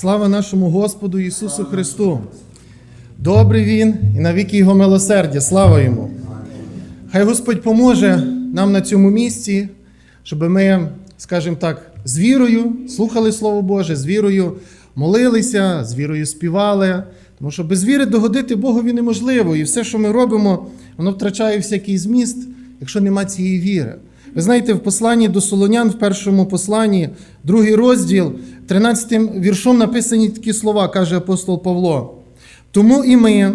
Слава нашому Господу Ісусу Христу! Добрий Він і навіки Його милосердя. Слава Йому! Хай Господь поможе нам на цьому місці, щоб ми, скажімо так, з вірою слухали Слово Боже, з вірою молилися, з вірою співали. Тому що без віри догодити Богові неможливо. І все, що ми робимо, воно втрачає всякий зміст, якщо нема цієї віри. Ви знаєте, в посланні до Солонян, в першому посланні, другий розділ, 13 віршом написані такі слова, каже апостол Павло. Тому і ми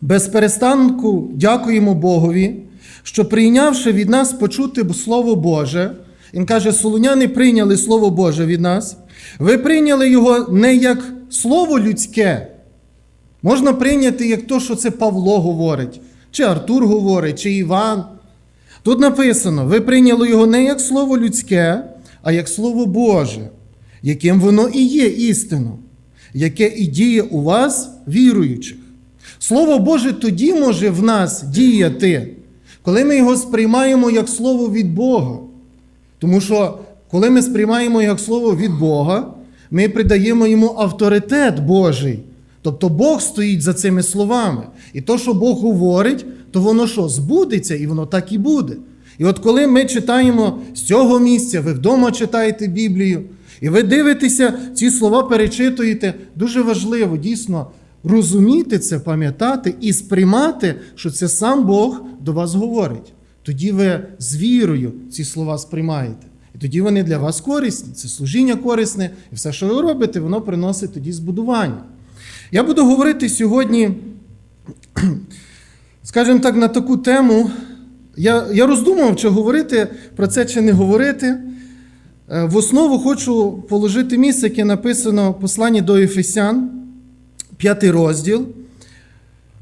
без перестанку дякуємо Богові, що прийнявши від нас почути Слово Боже, він каже, солоняни прийняли Слово Боже від нас. Ви прийняли його не як слово людське. Можна прийняти як то, що це Павло говорить, чи Артур говорить, чи Іван. Тут написано: ви прийняли його не як слово людське, а як Слово Боже, яким воно і є істинно, яке і діє у вас, віруючих. Слово Боже тоді може в нас діяти, коли ми його сприймаємо як слово від Бога. Тому що, коли ми сприймаємо як слово від Бога, ми придаємо йому авторитет Божий. Тобто Бог стоїть за цими словами. І то, що Бог говорить, то воно що, збудеться, і воно так і буде. І от коли ми читаємо з цього місця, ви вдома читаєте Біблію, і ви дивитеся, ці слова перечитуєте, дуже важливо дійсно розуміти це, пам'ятати і сприймати, що це сам Бог до вас говорить. Тоді ви з вірою ці слова сприймаєте. І тоді вони для вас корисні, це служіння корисне, і все, що ви робите, воно приносить тоді збудування. Я буду говорити сьогодні, скажімо так, на таку тему. Я, я роздумував, чи говорити про це, чи не говорити. Е, В основу хочу положити місце, яке написано в посланні до Ефесян, 5 розділ,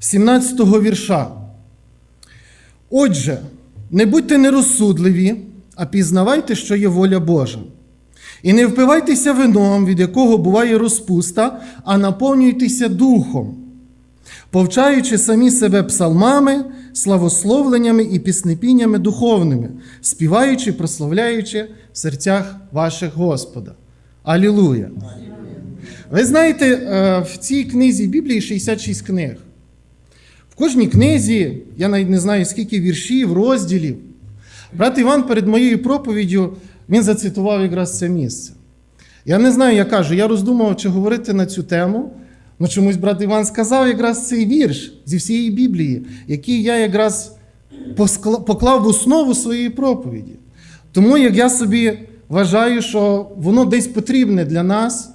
17 вірша. Отже, не будьте нерозсудливі, а пізнавайте, що є воля Божа. І не впивайтеся вином, від якого буває розпуста, а наповнюйтеся духом, повчаючи самі себе псалмами, славословленнями і піснепіннями духовними, співаючи, прославляючи в серцях ваших Господа. Алілуя! Ви знаєте, е, в цій книзі Біблії 66 книг. В кожній книзі, я навіть не знаю, скільки віршів, розділів. Брат Іван перед моєю проповіддю він зацитував якраз це місце. Я не знаю, я кажу, я роздумував, чи говорити на цю тему. Ну чомусь брат Іван сказав якраз цей вірш зі всієї Біблії, який я якраз поклав в основу своєї проповіді. Тому як я собі вважаю, що воно десь потрібне для нас,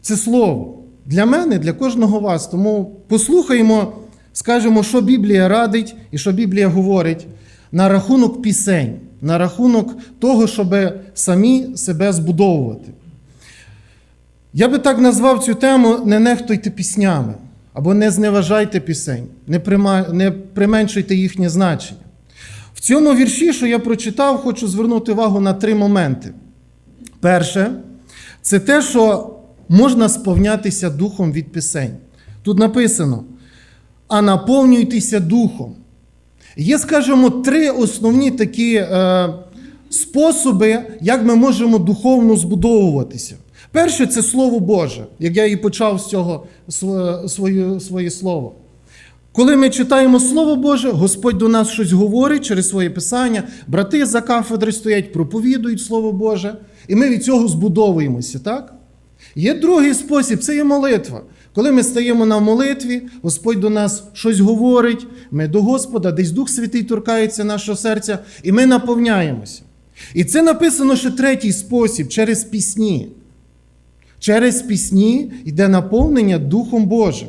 це слово. Для мене, для кожного вас. Тому послухаємо, скажемо, що Біблія радить і що Біблія говорить на рахунок пісень, на рахунок того, щоб самі себе збудовувати. Я би так назвав цю тему не нехтуйте піснями або не зневажайте пісень, не, прима... не применшуйте їхнє значення. В цьому вірші, що я прочитав, хочу звернути увагу на три моменти. Перше, це те, що можна сповнятися духом від пісень. Тут написано: а наповнюйтеся духом. Є, скажімо, три основні такі е, способи, як ми можемо духовно збудовуватися. Перше це Слово Боже, як я і почав з цього своє, своє слово. Коли ми читаємо Слово Боже, Господь до нас щось говорить через своє писання, брати за кафедри стоять, проповідують Слово Боже, і ми від цього збудовуємося, так? Є другий спосіб це є молитва. Коли ми стаємо на молитві, Господь до нас щось говорить, ми до Господа, десь Дух Святий торкається нашого серця, і ми наповняємося. І це написано ще третій спосіб через пісні. Через пісні йде наповнення Духом Божим.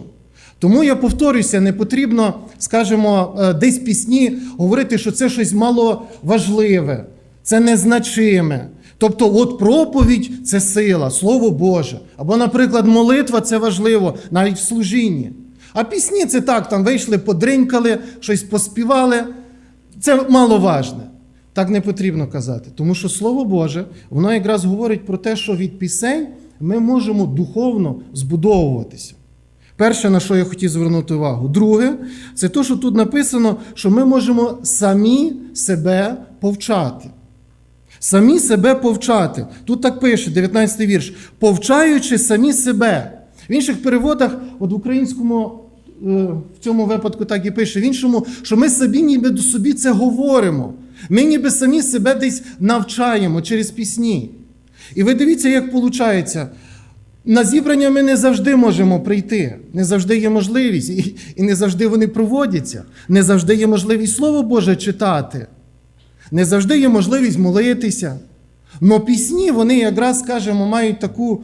Тому я повторюся, не потрібно, скажімо, е, десь пісні говорити, що це щось маловажливе, це незначиме. Тобто, от проповідь це сила, Слово Боже. Або, наприклад, молитва це важливо, навіть в служінні. А пісні це так, там вийшли, подринькали, щось поспівали. Це маловажне. Так не потрібно казати. Тому що Слово Боже, воно якраз говорить про те, що від пісень ми можемо духовно збудовуватися. Перше, на що я хотів звернути увагу. Друге, це те, що тут написано, що ми можемо самі себе повчати. Самі себе повчати. Тут так пише, 19 вірш. Повчаючи самі себе. В інших переводах, от в українському е, в цьому випадку так і пише, в іншому, що ми собі ніби до собі це говоримо. Ми ніби самі себе десь навчаємо через пісні. І ви дивіться, як виходить. На зібрання ми не завжди можемо прийти, не завжди є можливість, і не завжди вони проводяться, не завжди є можливість Слово Боже читати, не завжди є можливість молитися. Но пісні, вони якраз, скажімо, мають таку,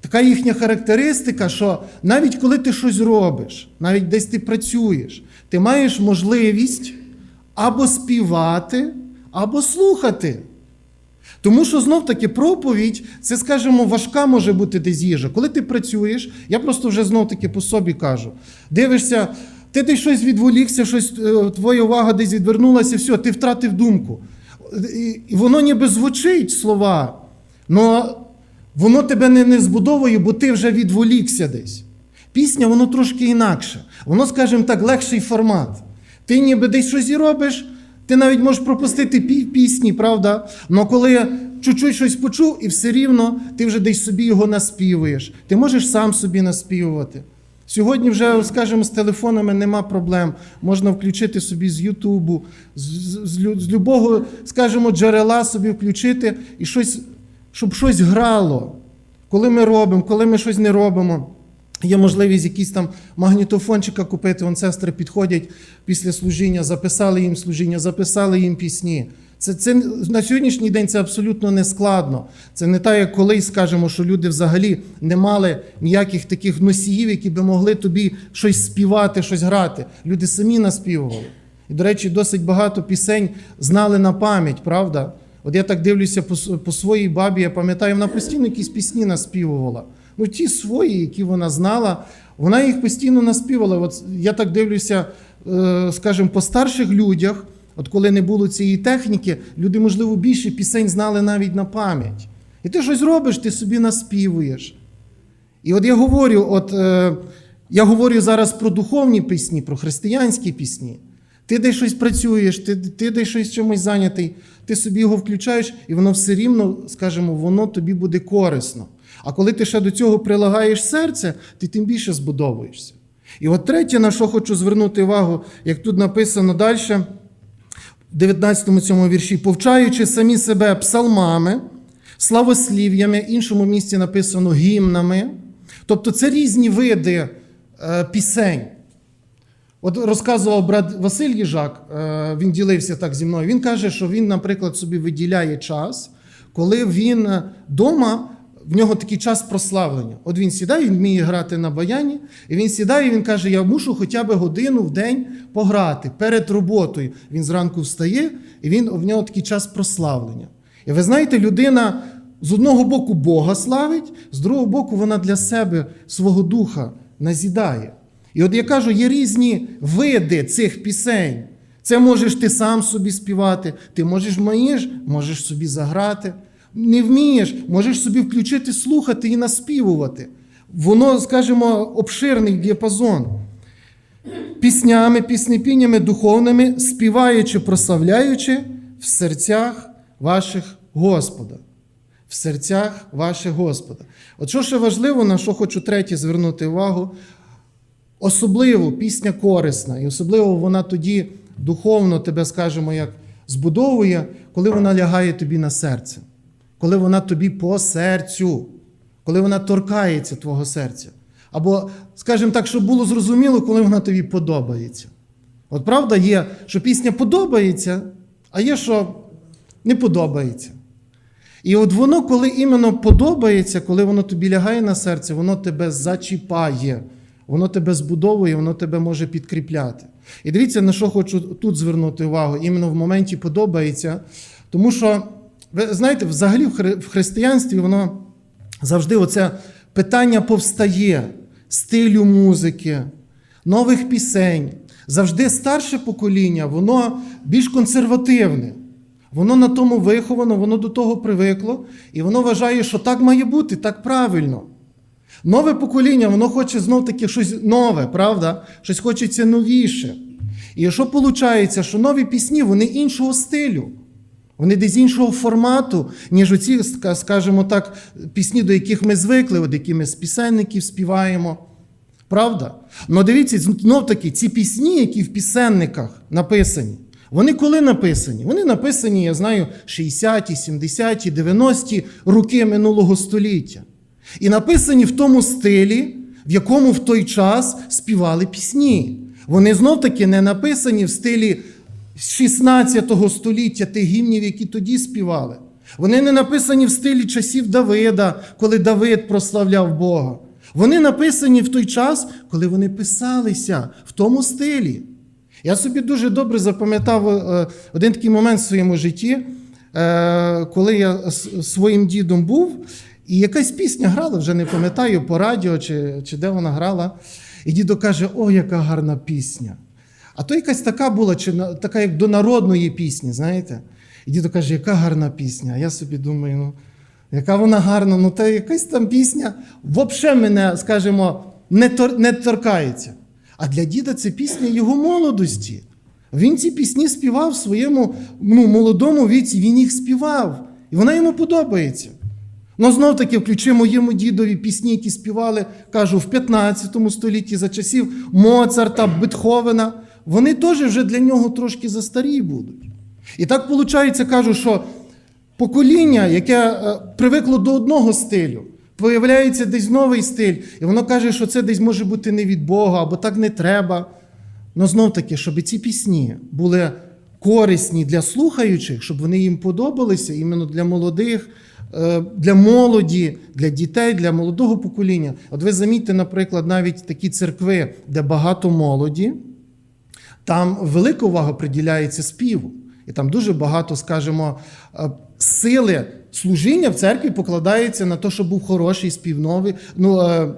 така їхня характеристика, що навіть коли ти щось робиш, навіть десь ти працюєш, ти маєш можливість або співати, або слухати. Тому що знов таки проповідь, це, скажімо, важка може бути десь їжа. Коли ти працюєш, я просто вже знов таки по собі кажу: дивишся, ти десь щось відволікся, щось, е, твоя увага десь відвернулася, все, ти втратив думку. І воно ніби звучить слова, але воно тебе не, не збудовує, бо ти вже відволікся десь. Пісня, воно трошки інакше. Воно, скажімо так, легший формат. Ти ніби десь щось і робиш, ти навіть можеш пропустити пів пісні, правда? Але коли чуть-чуть щось почув, і все рівно ти вже десь собі його наспівуєш. Ти можеш сам собі наспівувати. Сьогодні вже, скажімо, з телефонами нема проблем. Можна включити собі з Ютубу, з, з, з, любого, скажімо, джерела собі включити і щось, щоб щось грало. Коли ми робимо, коли ми щось не робимо. Є можливість якісь там магнітофончика купити. Вон сестри підходять після служіння, записали їм служіння, записали їм пісні. Це, це на сьогоднішній день це абсолютно не складно. Це не так, як колись скажемо, що люди взагалі не мали ніяких таких носіїв, які би могли тобі щось співати, щось грати. Люди самі наспівували. І, до речі, досить багато пісень знали на пам'ять, правда? От я так дивлюся по, по своїй бабі, я пам'ятаю, вона постійно якісь пісні наспівувала. Ну, ті свої, які вона знала, вона їх постійно наспівала. От я так дивлюся, е, скажімо, по старших людях, от коли не було цієї техніки, люди, можливо, більше пісень знали навіть на пам'ять. І ти щось робиш, ти собі наспівуєш. І от я говорю, от е, я говорю зараз про духовні пісні, про християнські пісні. Ти десь щось працюєш, ти, ти десь щось чимось зайнятий, ти собі його включаєш, і воно все рівно, скажімо, воно тобі буде корисно. А коли ти ще до цього прилагаєш серце, ти тим більше збудовуєшся. І от третє, на що хочу звернути увагу, як тут написано далі, 19 цьому вірші, повчаючи самі себе псалмами, славослів'ями, іншому місці написано гімнами. Тобто це різні види е, пісень. От розказував брат Василь Їжак, е, він ділився так зі мною. Він каже, що він, наприклад, собі виділяє час, коли він вдома, в нього такий час прославлення. От він сідає, він вміє грати на баяні, і він сідає, і він каже: Я мушу хоча б годину в день пограти перед роботою. Він зранку встає, і він в нього такий час прославлення. І ви знаєте, людина з одного боку Бога славить, з другого боку, вона для себе свого духа назідає. І от я кажу, є різні види цих пісень. Це можеш ти сам собі співати, ти можеш вмієш, можеш собі заграти. Не вмієш, можеш собі включити, слухати і наспівувати. Воно, скажімо, обширний діапазон. Піснями, піснепіннями духовними, співаючи, прославляючи в серцях ваших Господа. В серцях ваших Господа. От що ще важливо, на що хочу третє звернути увагу, Особливо пісня корисна, і особливо вона тоді духовно тебе, скажімо, як збудовує, коли вона лягає тобі на серце, коли вона тобі по серцю, коли вона торкається твого серця. Або, скажімо так, щоб було зрозуміло, коли вона тобі подобається. От правда є, що пісня подобається, а є, що не подобається. І от воно, коли іменно подобається, коли воно тобі лягає на серце, воно тебе зачіпає, воно тебе збудовує, воно тебе може підкріпляти. І дивіться, на що хочу тут звернути увагу, іменно в моменті подобається. Тому що, ви знаєте, взагалі в хри- в християнстві воно завжди оце питання повстає стилю музики, нових пісень. Завжди старше покоління, воно більш консервативне. Воно на тому виховано, воно до того привикло, і воно вважає, що так має бути, так правильно. Нове покоління, воно хоче знов-таки щось нове, правда? Щось хочеться новіше. І що виходить, що нові пісні, вони іншого стилю. Вони десь іншого формату, ніж оці, скажімо так, пісні, до яких ми звикли, от які ми з пісенників співаємо. Правда? Ну дивіться, знов таки, ці пісні, які в пісенниках написані, вони коли написані? Вони написані, я знаю, 60-ті, 70-ті, 90-ті роки минулого століття. І написані в тому стилі, в якому в той час співали пісні. Вони знов таки не написані в стилі 16 століття тих гімнів, які тоді співали. Вони не написані в стилі часів Давида, коли Давид прославляв Бога. Вони написані в той час, коли вони писалися в тому стилі. Я собі дуже добре запам'ятав е, один такий момент в своєму житті, е, коли я з своїм дідом був, і якась пісня грала, вже не пам'ятаю, по радіо чи, чи де вона грала. І дідо каже: О, яка гарна пісня. А то якась така була, чи така як до народної пісні, знаєте? І дідо каже, яка гарна пісня. А я собі думаю, ну, яка вона гарна, ну та якась там пісня взагалі мене, скажімо, не, тор, не торкається. А для діда це пісня його молодості. Він ці пісні співав в своєму ну, молодому віці, він їх співав. І вона йому подобається. Ну, знов таки, включи моєму дідові пісні, які співали, кажу, в 15 столітті за часів Моцарта, Бетховена. Вони теж вже для нього трошки застарі будуть. І так виходить, кажу, що покоління, яке е, привикло до одного стилю, появляється десь новий стиль, і воно каже, що це десь може бути не від Бога, або так не треба. Ну, знов таки, щоб ці пісні були корисні для слухаючих, щоб вони їм подобалися іменно для молодих, е, для молоді, для дітей, для молодого покоління. От ви замітьте, наприклад, навіть такі церкви, де багато молоді, там велика увага приділяється співу. І там дуже багато, скажімо, е, сили служіння в церкві покладається на те, щоб був хороший спів, новий, ну, е,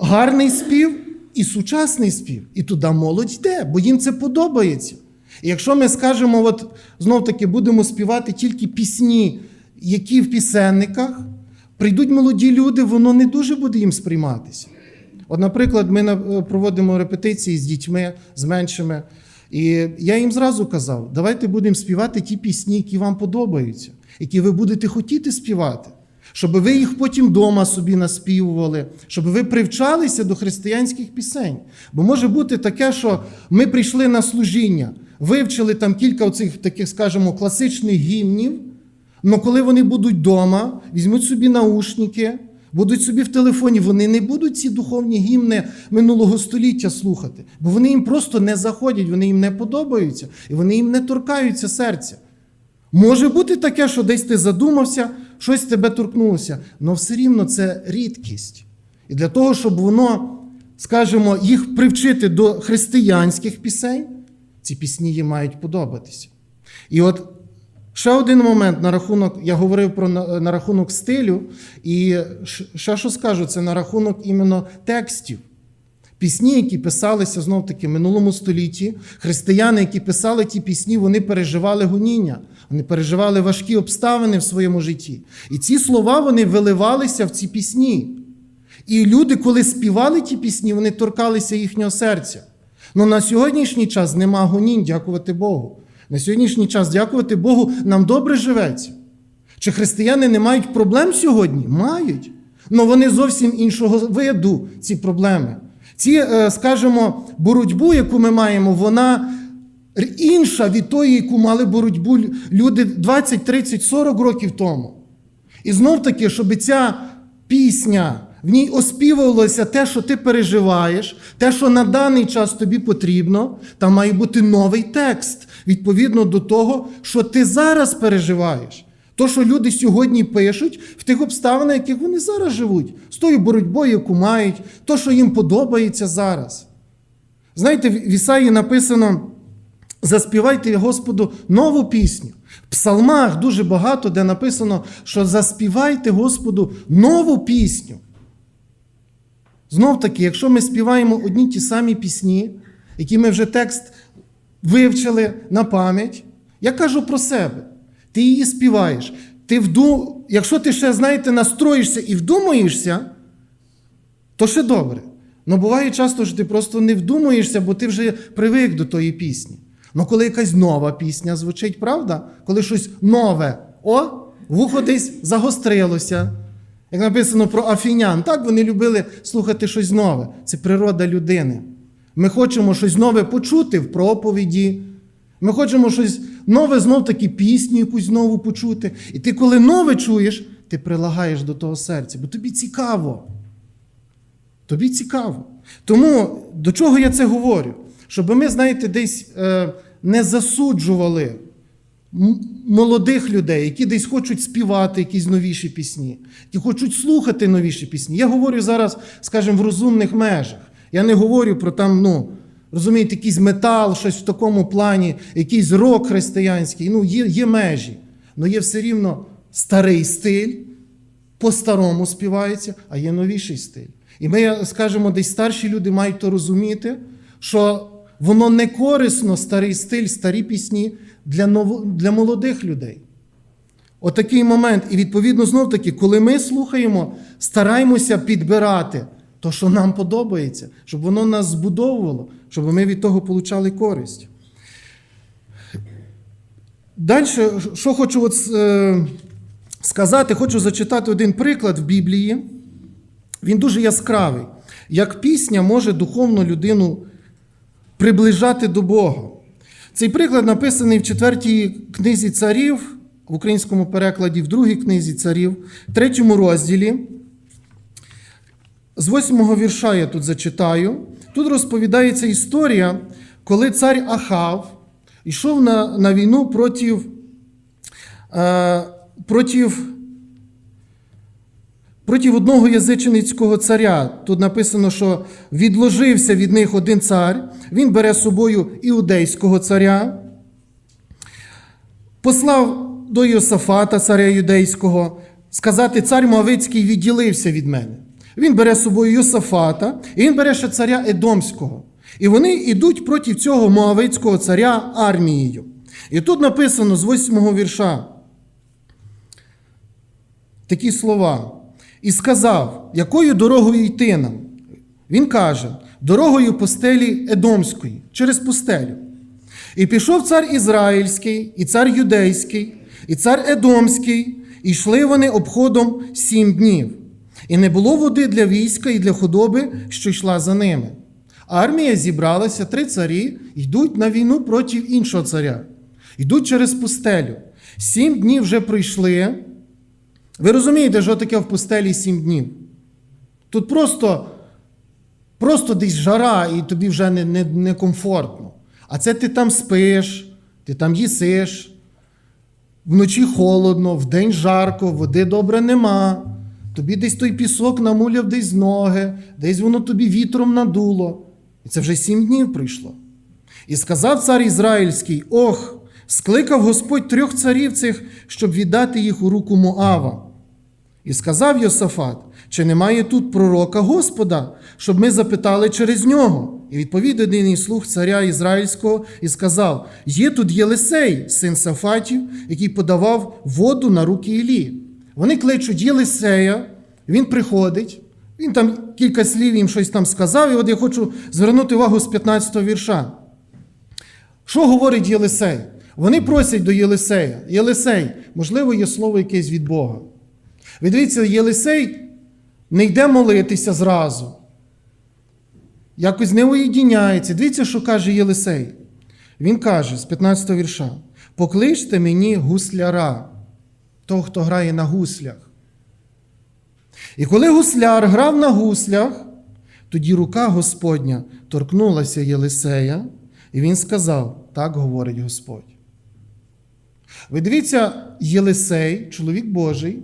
гарний спів і сучасний спів. І туди молодь йде, бо їм це подобається. І якщо ми скажемо, от знов таки будемо співати тільки пісні, які в пісенниках, прийдуть молоді люди, воно не дуже буде їм сприйматися. От, наприклад, ми е, проводимо репетиції з дітьми, з меншими. І я їм зразу казав: давайте будемо співати ті пісні, які вам подобаються, які ви будете хотіти співати, щоб ви їх потім вдома собі наспівували, щоб ви привчалися до християнських пісень. Бо може бути таке, що ми прийшли на служіння, вивчили там кілька оцих таких, скажімо, класичних гімнів. але коли вони будуть вдома, візьмуть собі наушники, будуть собі в телефоні, вони не будуть ці духовні гімни минулого століття слухати, бо вони їм просто не заходять, вони їм не подобаються, і вони їм не торкаються серця. Може бути таке, що десь ти задумався, щось тебе торкнулося, але все рівно це рідкість. І для того, щоб воно, скажімо, їх привчити до християнських пісень, ці пісні їм мають подобатися. І от ще один момент на рахунок, я говорив про на, на рахунок стилю, і ще що скажу, це на рахунок іменно текстів. Пісні, які писалися знов таки в минулому столітті, християни, які писали ті пісні, вони переживали гоніння, вони переживали важкі обставини в своєму житті. І ці слова вони виливалися в ці пісні. І люди, коли співали ті пісні, вони торкалися їхнього серця. Ну на сьогоднішній час нема гонінь, дякувати Богу. На сьогоднішній час, дякувати Богу, нам добре живеться. Чи християни не мають проблем сьогодні? Мають. Але вони зовсім іншого виду, ці проблеми. Ці, е, скажімо, боротьбу, яку ми маємо, вона інша від тої, яку мали боротьбу люди 20, 30, 40 років тому. І знов таки, щоб ця пісня, в ній оспівувалося те, що ти переживаєш, те, що на даний час тобі потрібно, там має бути новий текст відповідно до того, що ти зараз переживаєш. То, що люди сьогодні пишуть в тих обставинах, яких вони зараз живуть, з тою боротьбою, яку мають, то, що їм подобається зараз. Знаєте, в Ісаї написано: заспівайте Господу нову пісню. В псалмах дуже багато, де написано, що заспівайте Господу нову пісню. Знов таки, якщо ми співаємо одні ті самі пісні, які ми вже текст вивчили на пам'ять, я кажу про себе. Ти її співаєш. Ти вду... Якщо ти ще, знаєте, настроїшся і вдумаєшся, то ще добре. Але буває часто, що ти просто не вдумаєшся, бо ти вже привик до тої пісні. Ну, коли якась нова пісня звучить, правда? Коли щось нове, о, вухо десь загострилося. Як написано про афінян, так вони любили слухати щось нове. Це природа людини. Ми хочемо щось нове почути в проповіді. Ми хочемо щось нове, знов таки пісню якусь нову почути. І ти, коли нове чуєш, ти прилагаєш до того серця, бо тобі цікаво. Тобі цікаво. Тому до чого я це говорю? Щоб ми, знаєте, десь е, не засуджували молодих людей, які десь хочуть співати якісь новіші пісні, які хочуть слухати новіші пісні. Я говорю зараз, скажімо, в розумних межах. Я не говорю про там, ну, розумієте, якийсь метал, щось в такому плані, якийсь рок християнський. Ну, є, є межі. але є все рівно старий стиль, по-старому співається, а є новіший стиль. І ми скажемо, десь старші люди мають то розуміти, що воно не корисно, старий стиль, старі пісні для, ново, для молодих людей. Отакий момент. І відповідно, знов таки, коли ми слухаємо, стараємося підбирати то, що нам подобається, щоб воно нас збудовувало, щоб ми від того получали користь. Далі, що хочу от, е, сказати, хочу зачитати один приклад в Біблії. Він дуже яскравий. Як пісня може духовну людину приближати до Бога. Цей приклад написаний в четвертій книзі царів, в українському перекладі, в другій книзі царів, третьому розділі. З восьмого вірша я тут зачитаю. Тут розповідається історія, коли цар Ахав йшов на, на війну проти, е, проти, проти одного язичницького царя. Тут написано, що відложився від них один цар, він бере з собою іудейського царя, послав до Йосафата, царя юдейського, сказати, цар Моавицький відділився від мене. Він бере з собою Йосафата, і він бере ще царя Едомського. І вони йдуть проти цього Моавицького царя армією. І тут написано з восьмого вірша такі слова. І сказав, якою дорогою йти нам? Він каже, дорогою постелі Едомської, через пустелю. І пішов цар Ізраїльський, і цар Юдейський, і цар Едомський, і йшли вони обходом сім днів. І не було води для війська і для худоби, що йшла за ними. Армія зібралася, три царі йдуть на війну проти іншого царя. Йдуть через пустелю. Сім днів вже пройшли. Ви розумієте, що таке в пустелі сім днів? Тут просто, просто десь жара, і тобі вже не, не, не комфортно. А це ти там спиш, ти там їсиш, вночі холодно, вдень жарко, води добре нема. Тобі десь той пісок намуляв десь ноги, десь воно тобі вітром надуло. І це вже сім днів прийшло. І сказав цар Ізраїльський: Ох, скликав Господь трьох царів цих, щоб віддати їх у руку Моава. І сказав Йосафат, чи немає тут пророка Господа, щоб ми запитали через нього. І відповів один із слуг царя Ізраїльського і сказав: Є тут Єлисей, син Сафатів, який подавав воду на руки Ілі. Вони кличуть Єлисея, він приходить, він там кілька слів їм щось там сказав, і от я хочу звернути увагу з 15 вірша. Що говорить Єлисей? Вони просять до Єлисея. Єлисей, можливо, є слово якесь від Бога. Ви дивіться, Єлисей не йде молитися зразу. Якось не уєдиняється. Дивіться, що каже Єлисей. Він каже з 15 вірша: Покличте мені гусляра, того, хто грає на гуслях. І коли гусляр грав на гуслях, тоді рука Господня торкнулася Єлисея, і він сказав: Так говорить Господь. Ви дивіться, Єлисей, чоловік Божий,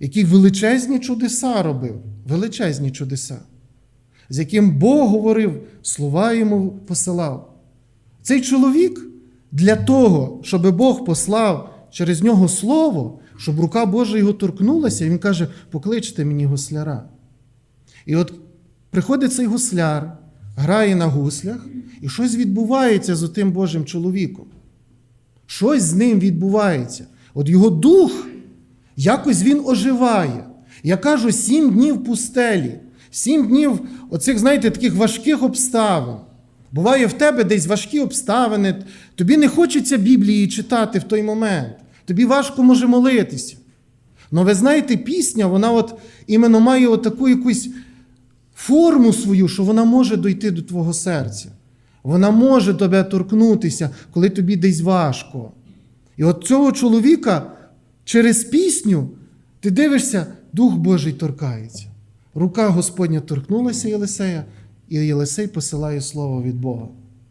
який величезні чудеса робив, величезні чудеса, з яким Бог говорив, слова йому посилав. Цей чоловік для того, щоб Бог послав через нього слово, щоб рука Божа його торкнулася, він каже: покличте мені гусляра. І от приходить цей гусляр, грає на гуслях, і щось відбувається з тим Божим чоловіком. Щось з ним відбувається. От його дух, якось він оживає. Я кажу, сім днів пустелі, сім днів оцих, знаєте, таких важких обставин. Буває в тебе десь важкі обставини, тобі не хочеться Біблії читати в той момент. Тобі важко може молитися. Але ви знаєте, пісня, вона от іменно має таку якусь форму свою, що вона може дойти до твого серця. Вона може тебе торкнутися, коли тобі десь важко. І от цього чоловіка через пісню ти дивишся, Дух Божий торкається. Рука Господня торкнулася Єлисея, і Єлисей посилає слово від Бога.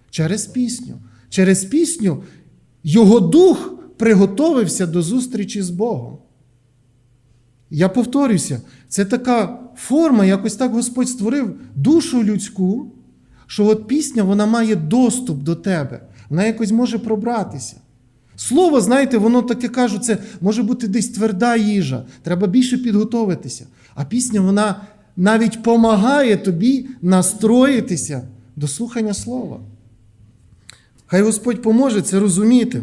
Через пісню. Через пісню його дух приготовився до зустрічі з Богом. Я повторюся, це така форма, якось так Господь створив душу людську, що от пісня вона має доступ до тебе, вона якось може пробратися. Слово, знаєте, воно таке кажуть, це може бути десь тверда їжа, треба більше підготовитися. А пісня вона навіть помагає тобі настроїтися до слухання слова. Хай Господь поможе це розуміти.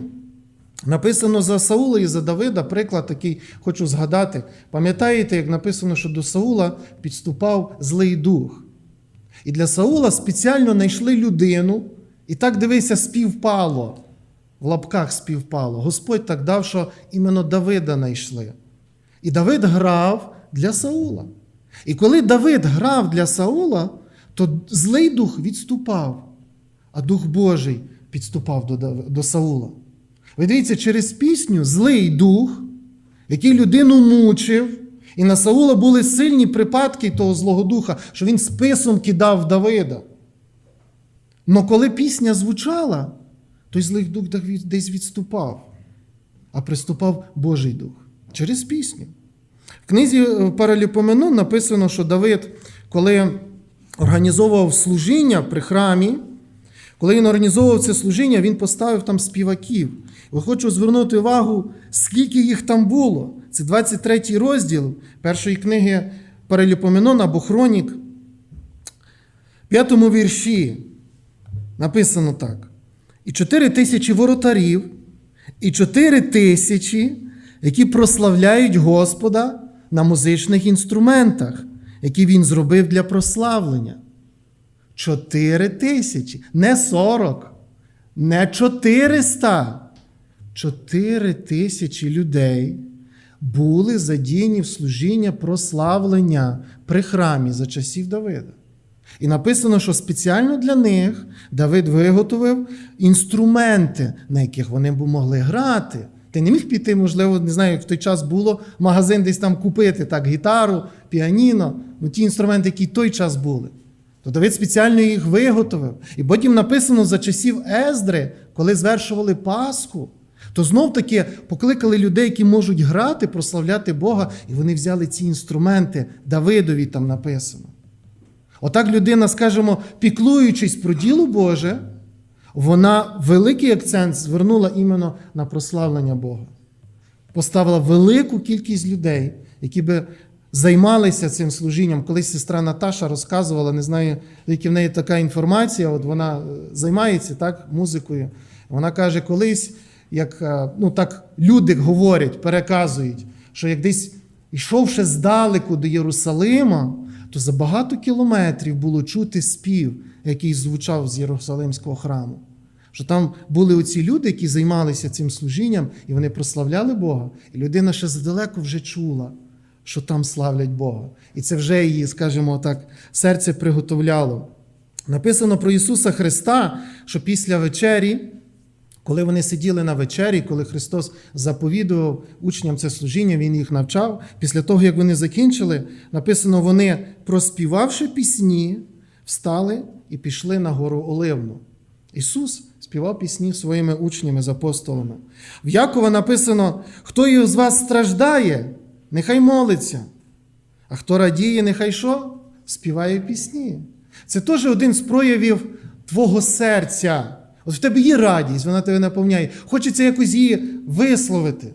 Написано за Саула і за Давида, приклад такий хочу згадати. Пам'ятаєте, як написано, що до Саула підступав злий дух. І для Саула спеціально знайшли людину, і так дивися, співпало. В лапках співпало. Господь так дав, що іменно Давида знайшли. І Давид грав для Саула. І коли Давид грав для Саула, то злий дух відступав, а Дух Божий підступав до, до Саула. Ви дивіться, через пісню злий дух, який людину мучив, і на Саула були сильні припадки того Злого Духа, що він списом кидав Давида. Но коли пісня звучала, той злий дух десь відступав, а приступав Божий дух через пісню. В книзі е, Параліпоменон написано, що Давид, коли організовував служіння при храмі, коли він організовував це служіння, він поставив там співаків. І хочу звернути увагу, скільки їх там було. Це 23 розділ першої книги Параліпоменон або Хронік. В п'ятому вірші написано так: і чотири тисячі воротарів, і чотири тисячі, які прославляють Господа на музичних інструментах, які він зробив для прославлення. Чотири тисячі, не сорок, не чотириста. Чотири тисячі людей були задіяні в служіння прославлення при храмі за часів Давида. І написано, що спеціально для них Давид виготовив інструменти, на яких вони б могли грати. Ти не міг піти, можливо, не знаю, як в той час було магазин десь там купити так, гітару, піаніно, ну ті інструменти, які в той час були. То Давид спеціально їх виготовив. І потім написано за часів Ездри, коли звершували Пасху, то знов таки покликали людей, які можуть грати, прославляти Бога, і вони взяли ці інструменти. Давидові там написано. Отак людина, скажімо, піклуючись про діло Боже, вона великий акцент звернула іменно на прославлення Бога. Поставила велику кількість людей, які би займалися цим служінням. Колись сестра Наташа розказувала, не знаю, яка в неї така інформація, от вона е, займається так, музикою. Вона каже, колись, як е, ну, так люди говорять, переказують, що як десь йшовши здалеку до Єрусалима, то за багато кілометрів було чути спів, який звучав з Єрусалимського храму. Що там були оці люди, які займалися цим служінням, і вони прославляли Бога. І людина ще здалеку вже чула, що там славлять Бога. І це вже її, скажімо так, серце приготовляло. Написано про Ісуса Христа, що після вечері, коли вони сиділи на вечері, коли Христос заповідував учням це служіння, Він їх навчав. Після того, як вони закінчили, написано, вони, проспівавши пісні, встали і пішли на гору Оливну. Ісус співав пісні своїми учнями з апостолами. В Якова написано: хто із вас страждає, нехай молиться, а хто радіє, нехай що? Співає пісні. Це теж один з проявів твого серця. От в тебе є радість, вона тебе наповняє. Хочеться якось її висловити.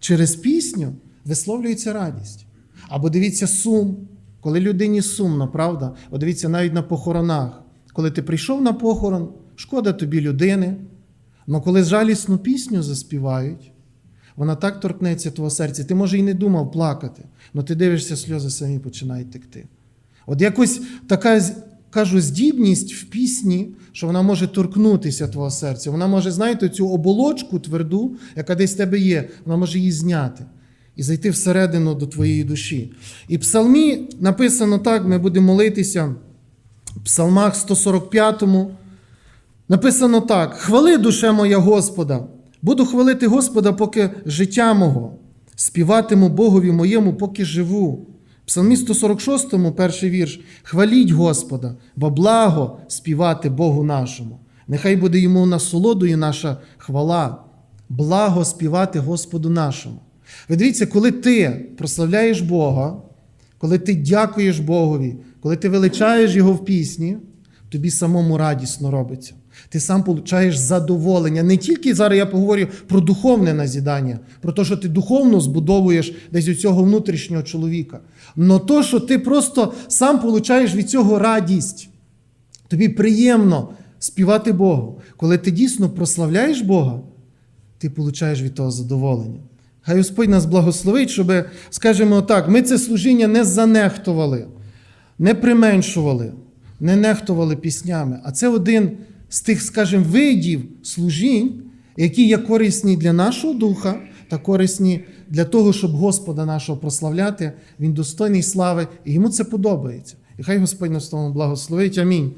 Через пісню висловлюється радість. Або дивіться сум, коли людині сумно, правда? От дивіться навіть на похоронах. Коли ти прийшов на похорон, шкода тобі людини. Але коли жалісну пісню заспівають, вона так торкнеться твого серця. Ти, може, і не думав плакати, але ти дивишся, сльози самі починають текти. От якось така кажу, здібність в пісні, що вона може торкнутися твого серця. Вона може, знаєте, цю оболочку тверду, яка десь в тебе є, вона може її зняти і зайти всередину до твоєї душі. І в псалмі написано так: ми будемо молитися в псалмах 145. Написано так: Хвали душе моя Господа, буду хвалити Господа, поки життя мого, співатиму Богові моєму, поки живу. Псалмі 146, перший вірш. Хваліть Господа, бо благо співати Богу нашому. Нехай буде йому насолодою наша хвала, благо співати Господу нашому. Ви дивіться, коли ти прославляєш Бога, коли ти дякуєш Богові, коли ти величаєш Його в пісні, тобі самому радісно робиться. Ти сам получаєш задоволення. Не тільки зараз я поговорю про духовне назідання, про те, що ти духовно збудовуєш десь у цього внутрішнього чоловіка. Но то, що ти просто сам получаєш від цього радість. Тобі приємно співати Богу. Коли ти дійсно прославляєш Бога, ти получаєш від того задоволення. Хай Господь нас благословить, щоб, скажімо так, ми це служіння не занехтували, не применшували, не нехтували піснями. А це один з тих, скажімо, видів служінь, які є корисні для нашого духа та корисні для того, щоб Господа нашого прославляти. Він достойний слави, і йому це подобається. І хай Господь нас тому благословить. Амінь.